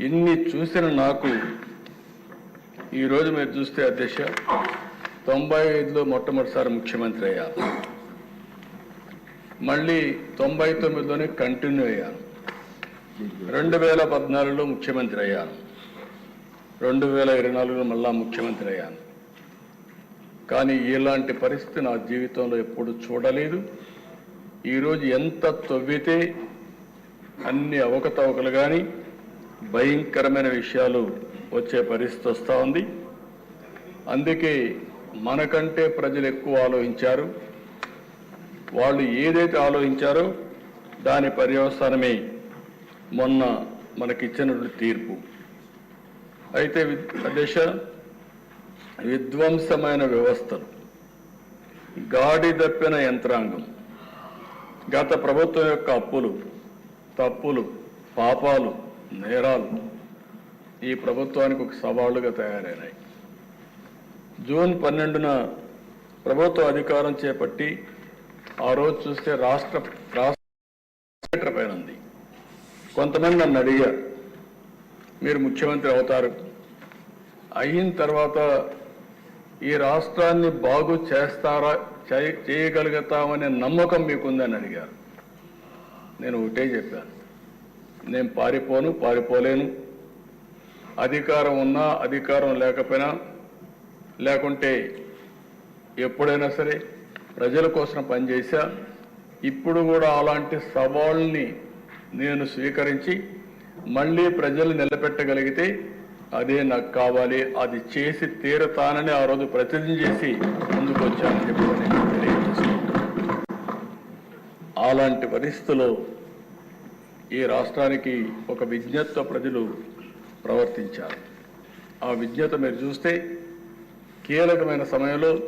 ఇన్ని చూసిన నాకు ఈరోజు మీరు చూస్తే అధ్యక్ష తొంభై ఐదులో మొట్టమొదటిసారి ముఖ్యమంత్రి అయ్యాను. మళ్ళీ తొంభై తొమ్మిదిలోనే కంటిన్యూ అయ్యాను. రెండు వేల పద్నాలుగులో ముఖ్యమంత్రి అయ్యాను. రెండు వేల ఇరవై నాలుగులో మళ్ళా ముఖ్యమంత్రి అయ్యాను. కానీ ఇలాంటి పరిస్థితి నా జీవితంలో ఎప్పుడు చూడలేదు. ఈరోజు ఎంత తవ్వితే అన్ని అవకతవకలు కానీ భయంకరమైన విషయాలు వచ్చే పరిస్థితి వస్తూ ఉంది. అందుకే మనకంటే ప్రజలు ఎక్కువ ఆలోచించారు. వాళ్ళు ఏదైతే ఆలోచించారో దాని పర్యవసానమే మొన్న మనకిచ్చినటువంటి తీర్పు. అయితే వి- విధ్వంసమైన వ్యవస్థలు గాడి దప్పిన యంత్రాంగం గత ప్రభుత్వం యొక్క అప్పులు తప్పులు పాపాలు నేరాలు ఈ ప్రభుత్వానికి ఒక సవాళ్ళుగా తయారైనాయి. జూన్ పన్నెండున ప్రభుత్వ అధికారం చేపట్టి ఆ రోజు చూస్తే రాష్ట్ర రాష్ట్ర పైన ఉంది. కొంతమంది నన్ను అడిగారు మీరు ముఖ్యమంత్రి అవుతారు. అయిన తర్వాత ఈ రాష్ట్రాన్ని బాగు చేస్తారా? చేయ- చేయగలుగుతామనే నమ్మకం మీకుందని అడిగారు. నేను ఒకటే చెప్పాను. నేను పారిపోను పారిపోలేను. అధికారం ఉన్నా అధికారం లేకపోయినా లేకుంటే ఎప్పుడైనా సరే ప్రజల కోసం పనిచేశా. ఇప్పుడు కూడా అలాంటి సవాల్ని నేను స్వీకరించి మళ్ళీ ప్రజలు నిలబెట్టగలిగితే అదే నాకు కావాలి. అది చేసి తీరతానని ఆ రోజు ప్రతిజ్ఞ చేసి ముందుకు వచ్చానని చెప్పి నేను అలాంటి పరిస్థితుల్లో ఈ రాష్ట్రానికి ఒక విజ్ఞతతో ప్రజలు ప్రవర్తించారు. ఆ విజ్ఞత మీరు చూస్తే కీలకమైన సమయంలో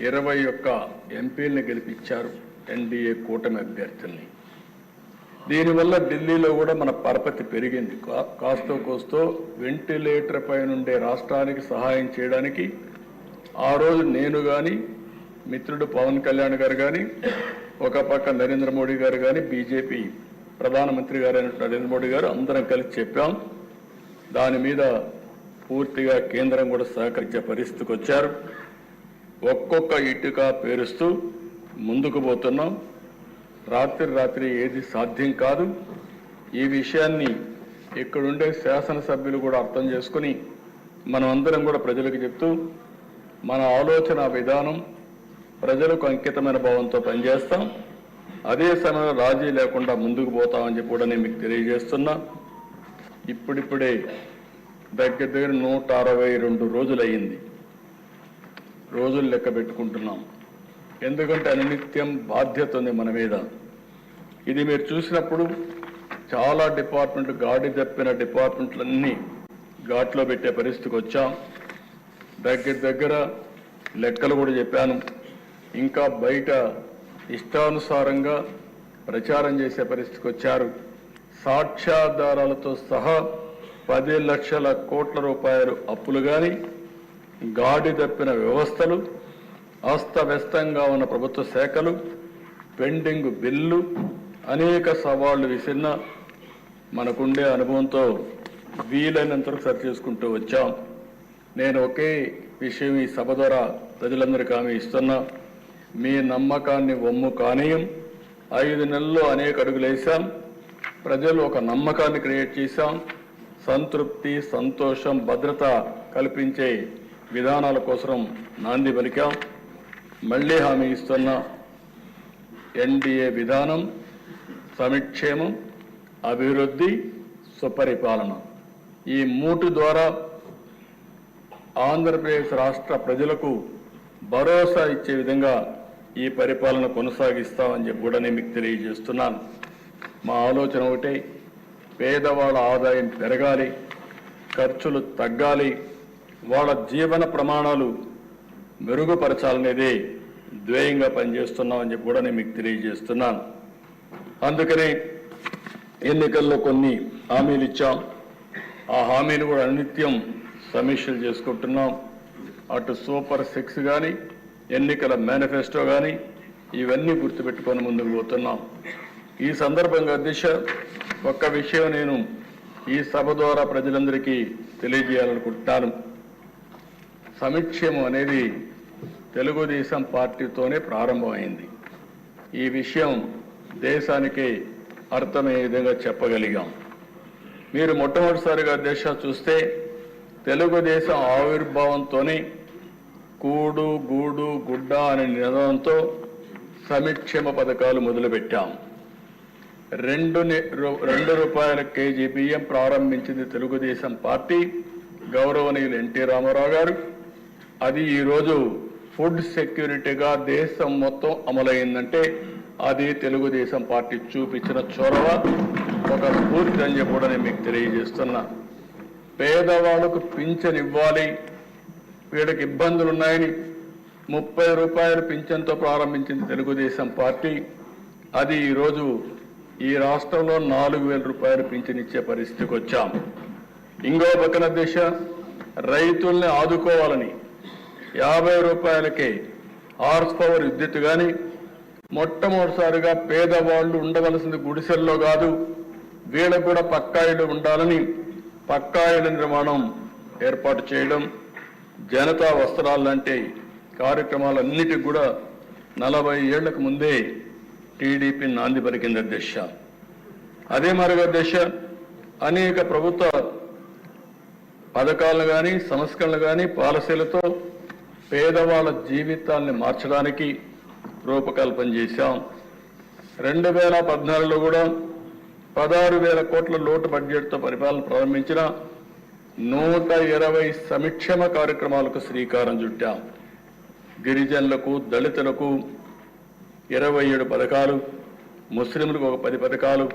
ఇరవై ఒక్క ఎంపీల్ని గెలిపించారు ఎన్డీఏ కూటమి అభ్యర్థుల్ని. దీనివల్ల ఢిల్లీలో కూడా మన పరపతి పెరిగింది. కా- కాస్తో కోస్తో వెంటిలేటర్ పై నుండే రాష్ట్రానికి సహాయం చేయడానికి ఆ రోజు నేను కానీ మిత్రుడు పవన్ కళ్యాణ్ గారు కానీ ఒక పక్క నరేంద్ర మోడీ గారు కానీ బీజేపీ ప్రధానమంత్రి గారు నరేంద్ర మోడీ గారు అందరం కలిసి చెప్పాం. దాని మీద పూర్తిగా కేంద్రం కూడా సహకరించే పరిస్థితికి వచ్చారు. ఒక్కొక్క ఇటుక పేరుస్తూ ముందుకు పోతున్నాం. రాత్రి రాత్రి ఏది సాధ్యం కాదు. ఈ విషయాన్ని ఇక్కడుండే శాసనసభ్యులు కూడా అర్థం చేసుకుని మనం అందరం కూడా ప్రజలకు చెప్తూ మన ఆలోచన విధానం ప్రజలకు అంకితమైన భావంతో పనిచేస్తాం. అదే సమయంలో రాజీ లేకుండా ముందుకు పోతామని చెప్పి కూడా నేను మీకు తెలియజేస్తున్నా. ఇప్పుడిప్పుడే దగ్గర దగ్గర నూట అరవై రెండు రోజులు అయ్యింది రోజులు లెక్క పెట్టుకుంటున్నాం. ఎందుకంటే అనునిత్యం బాధ్యత ఉంది మన మీద. ఇది మీరు చూసినప్పుడు చాలా డిపార్ట్మెంట్ గాడి తప్పిన డిపార్ట్మెంట్లన్నీ ఘాట్లో పెట్టే పరిస్థితికి వచ్చాం. దగ్గర దగ్గర లెక్కలు కూడా చెప్పాను. ఇంకా బయట ఇష్టానుసారంగా ప్రచారం చేసే పరిస్థితికి వచ్చారు. సాక్ష్యాధారాలతో సహా పది లక్షల కోట్ల రూపాయలు అప్పులు కానీ గాడి తప్పిన వ్యవస్థలు అస్తవ్యస్తంగా ఉన్న ప్రభుత్వ శాఖలు పెండింగ్ బిల్లు అనేక సవాళ్ళు విసిరిన మనకుండే అనుభవంతో వీలైనంతవరకు సరి చేసుకుంటూ వచ్చాం. నేను ఒకే విషయం ఈ సభ ద్వారా ప్రజలందరికీ హామీ ఇస్తున్నా. మీ నమ్మకాన్ని వమ్ము కానీయం ఐదు నెలల్లో అనేక అడుగులు ప్రజలు ఒక నమ్మకాన్ని క్రియేట్ చేశాం. సంతృప్తి సంతోషం భద్రత కల్పించే విధానాల కోసం నాంది పలికాం. మళ్ళీ హామీ ఇస్తున్న ఎన్డీఏ విధానం సమిక్షేమం అభివృద్ధి సుపరిపాలన. ఈ మూటు ద్వారా ఆంధ్రప్రదేశ్ రాష్ట్ర ప్రజలకు భరోసా ఇచ్చే విధంగా ఈ పరిపాలన కొనసాగిస్తామని చెప్పి కూడా నేను మీకు తెలియజేస్తున్నాను. మా ఆలోచన ఒకటే పేదవాళ్ళ ఆదాయం పెరగాలి ఖర్చులు తగ్గాలి వాళ్ళ జీవన ప్రమాణాలు మెరుగుపరచాలనేదే ధ్యేయంగా పనిచేస్తున్నామని చెప్పి కూడా నేను మీకు తెలియజేస్తున్నాను. అందుకనే ఎన్నికల్లో కొన్ని హామీలు ఇచ్చాం. ఆ హామీలు కూడా అనిత్యం సమీక్షలు చేసుకుంటున్నాం. అటు సూపర్ సిక్స్ కానీ ఎన్నికల మేనిఫెస్టో కానీ ఇవన్నీ గుర్తుపెట్టుకొని ముందుకు పోతున్నాం. ఈ సందర్భంగా దిశ ఒక్క విషయం నేను ఈ సభ ద్వారా ప్రజలందరికీ తెలియజేయాలనుకుంటున్నాను. సమీక్షము అనేది తెలుగుదేశం పార్టీతోనే ప్రారంభమైంది. ఈ విషయం దేశానికి అర్థమయ్యే విధంగా చెప్పగలిగాం. మీరు మొట్టమొదటిసారిగా దేశ చూస్తే తెలుగుదేశం ఆవిర్భావంతోనే కూడు గూడు గుడ్డ అనే నినాదంతో సమిక్షేమ పథకాలు మొదలుపెట్టాం. రెండు రెండు రూపాయల కేజీ బియ్యం ప్రారంభించింది తెలుగుదేశం పార్టీ గౌరవనీయులు ఎన్టీ రామారావు గారు. అది ఈరోజు ఫుడ్ సెక్యూరిటీగా దేశం మొత్తం అమలైందంటే అది తెలుగుదేశం పార్టీ చూపించిన చొరవ. ఒక స్ఫూర్తి అని చెప్పి మీకు తెలియజేస్తున్నా. పేదవాళ్ళకు పింఛన్ ఇవ్వాలి. వీళ్ళకి ఇబ్బందులు ఉన్నాయని ముప్పై రూపాయలు పింఛన్తో ప్రారంభించింది తెలుగుదేశం పార్టీ. అది ఈరోజు ఈ రాష్ట్రంలో నాలుగు వేల రూపాయలు పింఛన్ ఇచ్చే పరిస్థితికి వచ్చాం. ఇంకో పక్కన దిశ రైతుల్ని ఆదుకోవాలని యాభై రూపాయలకే హార్స్ పవర్ విద్యుత్ కానీ మొట్టమొదటిసారిగా పేదవాళ్ళు ఉండవలసింది గుడిసెల్లో కాదు వీళ్ళకు కూడా పక్కాయిలు ఉండాలని పక్కాయిల నిర్మాణం ఏర్పాటు చేయడం జనతా వస్త్రాలు లాంటి కార్యక్రమాలన్నిటికి కూడా నలభై ఏళ్ళకు ముందే టీడీపీ నాంది పలికింది అధ్యక్ష. అదే మరుగు అధ్యక్ష అనేక ప్రభుత్వ పథకాలను కానీ సంస్కరణలు కానీ పాలసీలతో పేదవాళ్ళ జీవితాల్ని మార్చడానికి రూపకల్పన చేశాం. రెండు వేల పద్నాలుగులో కూడా పదహారు వేల కోట్ల లోటు బడ్జెట్తో పరిపాలన ప్రారంభించిన నూట ఇరవై సంక్షేమ కార్యక్రమాలకు శ్రీకారం చుట్టాం. గిరిజనులకు దళితులకు ఇరవై ఏడు పథకాలు ముస్లింలకు ఒక పది పథకాలు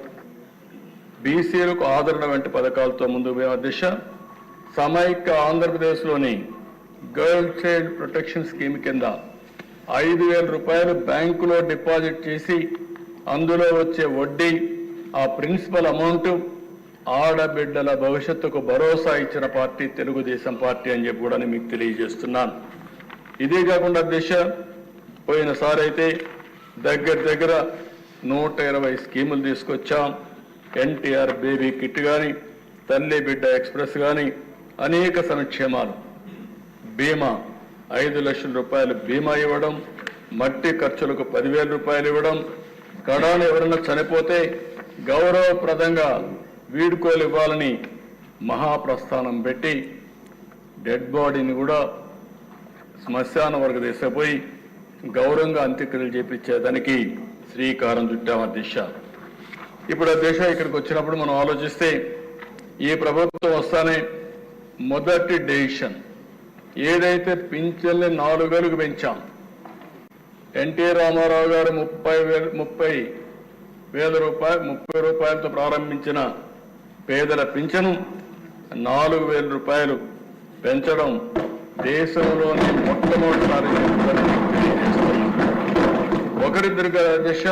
బీసీలకు ఆదరణ వంటి పథకాలతో ముందుకు పోయిన దిశ. సమైక్య ఆంధ్రప్రదేశ్లోని గర్ల్ చైల్డ్ ప్రొటెక్షన్ స్కీమ్ కింద ఐదు వేల రూపాయలు బ్యాంకులో డిపాజిట్ చేసి అందులో వచ్చే వడ్డీ ఆ ప్రిన్సిపల్ అమౌంట్ ఆడబిడ్డల భవిష్యత్తుకు భరోసా ఇచ్చిన పార్టీ తెలుగుదేశం పార్టీ అని చెప్పి కూడా మీకు తెలియజేస్తున్నాను. ఇదే కాకుండా దిశ పోయినసారి అయితే దగ్గర దగ్గర నూట ఇరవై స్కీములు తీసుకొచ్చాం. ఎన్టీఆర్ బేబీ కిట్ కానీ తల్లి బిడ్డ ఎక్స్ప్రెస్ కానీ అనేక సంక్షేమాలు. బీమా ఐదు లక్షల రూపాయలు బీమా ఇవ్వడం మట్టి ఖర్చులకు పదివేల రూపాయలు ఇవ్వడం కడాలు ఎవరైనా చనిపోతే గౌరవప్రదంగా వీడుకోలు ఇవ్వాలని మహాప్రస్థానం పెట్టి డెడ్ బాడీని కూడా శ్మశాన వరకు తీసుకుపోయి గౌరవంగా అంత్యక్రియలు చేపించేదానికి శ్రీకారం చుట్టాం దిశ. ఇప్పుడు ఆ దిశ ఇక్కడికి వచ్చినప్పుడు మనం ఆలోచిస్తే ఈ ప్రభుత్వం వస్తానే మొదటి డెసిషన్. ఏదైతే పింఛన్ని నాలుగు పెంచాం. ఎన్టీ రామారావు గారు ముప్పై వేల ముప్పై వేల రూపాయలు ముప్పై రూపాయలతో ప్రారంభించిన పేదల పింఛను నాలుగు వేల రూపాయలు పెంచడం దేశంలోని మొట్టమొదటిసారి ఒకరి ఒకరిద్దరు దిశ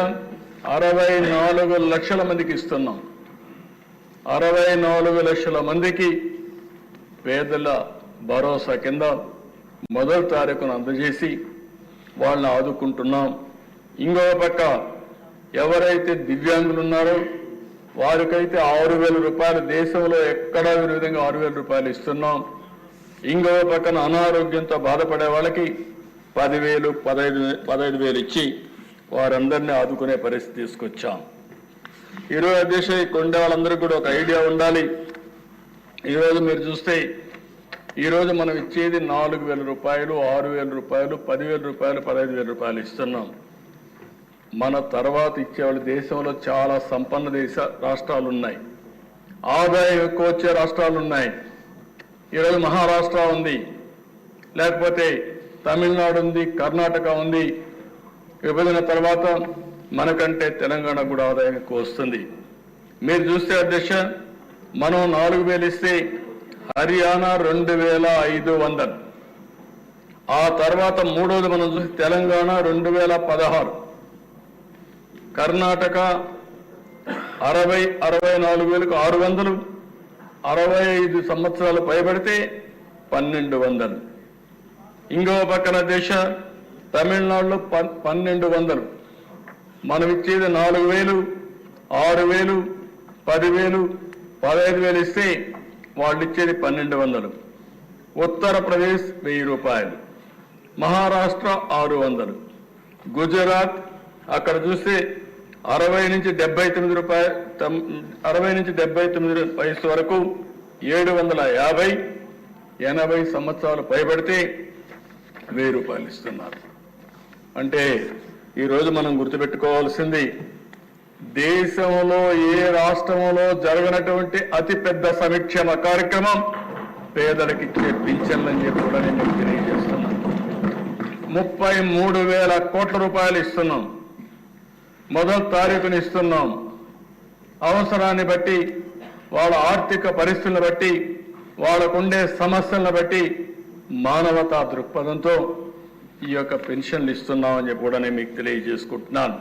అరవై నాలుగు లక్షల మందికి ఇస్తున్నాం. అరవై నాలుగు లక్షల మందికి పేదల భరోసా కింద మొదటి తారీఖును అందజేసి వాళ్ళని ఆదుకుంటున్నాం. ఇంకో పక్క ఎవరైతే దివ్యాంగులు ఉన్నారో వారికైతే ఆరు వేల రూపాయలు దేశంలో ఎక్కడా విధంగా ఆరు వేల రూపాయలు ఇస్తున్నాం. ఇంకో పక్కన అనారోగ్యంతో బాధపడే వాళ్ళకి పదివేలు పదహైదు పదహైదు వేలు ఇచ్చి వారందరినీ ఆదుకునే పరిస్థితి తీసుకొచ్చాం. ఈరోజు అధ్యక్ష ఇక్కడ ఉండే వాళ్ళందరికీ కూడా ఒక ఐడియా ఉండాలి. ఈరోజు మీరు చూస్తే ఈరోజు మనం ఇచ్చేది నాలుగు వేల రూపాయలు ఆరు వేల రూపాయలు పదివేల రూపాయలు పదహైదు వేల రూపాయలు ఇస్తున్నాం. మన తర్వాత ఇచ్చేవాళ్ళు దేశంలో చాలా సంపన్న దేశ రాష్ట్రాలు ఉన్నాయి ఆదాయం ఎక్కువ వచ్చే రాష్ట్రాలు ఉన్నాయి ఈరోజు మహారాష్ట్ర ఉంది. లేకపోతే తమిళనాడు ఉంది కర్ణాటక ఉంది. విభజన తర్వాత మనకంటే తెలంగాణ కూడా ఆదాయం ఎక్కువ వస్తుంది. మీరు చూస్తే అధ్యక్ష మనం నాలుగు వేలు ఇస్తే హర్యానా రెండు వేల ఐదు వందలు. ఆ తర్వాత మూడోది మనం చూస్తే తెలంగాణ రెండు వేల పదహారు. కర్ణాటక అరవై అరవై నాలుగు వేలకు ఆరు వందలు అరవై ఐదు సంవత్సరాలు పైబడితే పన్నెండు వందలు. ఇంకో పక్కన దేశ తమిళనాడులో పన్నెండు వందలు. మనం ఇచ్చేది నాలుగు వేలు ఆరు వేలు పదివేలు పదహైదు వేలు ఇస్తే వాళ్ళు ఇచ్చేది పన్నెండు వందలు. ఉత్తరప్రదేశ్ వెయ్యి రూపాయలు. మహారాష్ట్ర ఆరు వందలు. గుజరాత్ అక్కడ చూస్తే అరవై నుంచి డెబ్బై తొమ్మిది రూపాయలు అరవై నుంచి డెబ్బై తొమ్మిది వయసు వరకు ఏడు వందల యాభై ఎనభై సంవత్సరాలు పైబడితే వెయ్యి రూపాయలు ఇస్తున్నారు. అంటే ఈరోజు మనం గుర్తుపెట్టుకోవాల్సింది దేశంలో ఏ రాష్ట్రంలో జరగనటువంటి అతిపెద్ద సంక్షేమ కార్యక్రమం పేదలకు ఇచ్చే పింఛన్లని చెప్పి కూడా నేను తెలియజేస్తున్నాను. ముప్పై మూడు వేల కోట్ల రూపాయలు ఇస్తున్నాం. మొదటి తారీఖుని ఇస్తున్నాం. అవసరాన్ని బట్టి వాళ్ళ ఆర్థిక పరిస్థితులను బట్టి వాళ్ళకుండే సమస్యలను బట్టి మానవతా దృక్పథంతో ఈ యొక్క పెన్షన్లు ఇస్తున్నామని చెప్పి కూడా నేను మీకు తెలియజేసుకుంటున్నాను.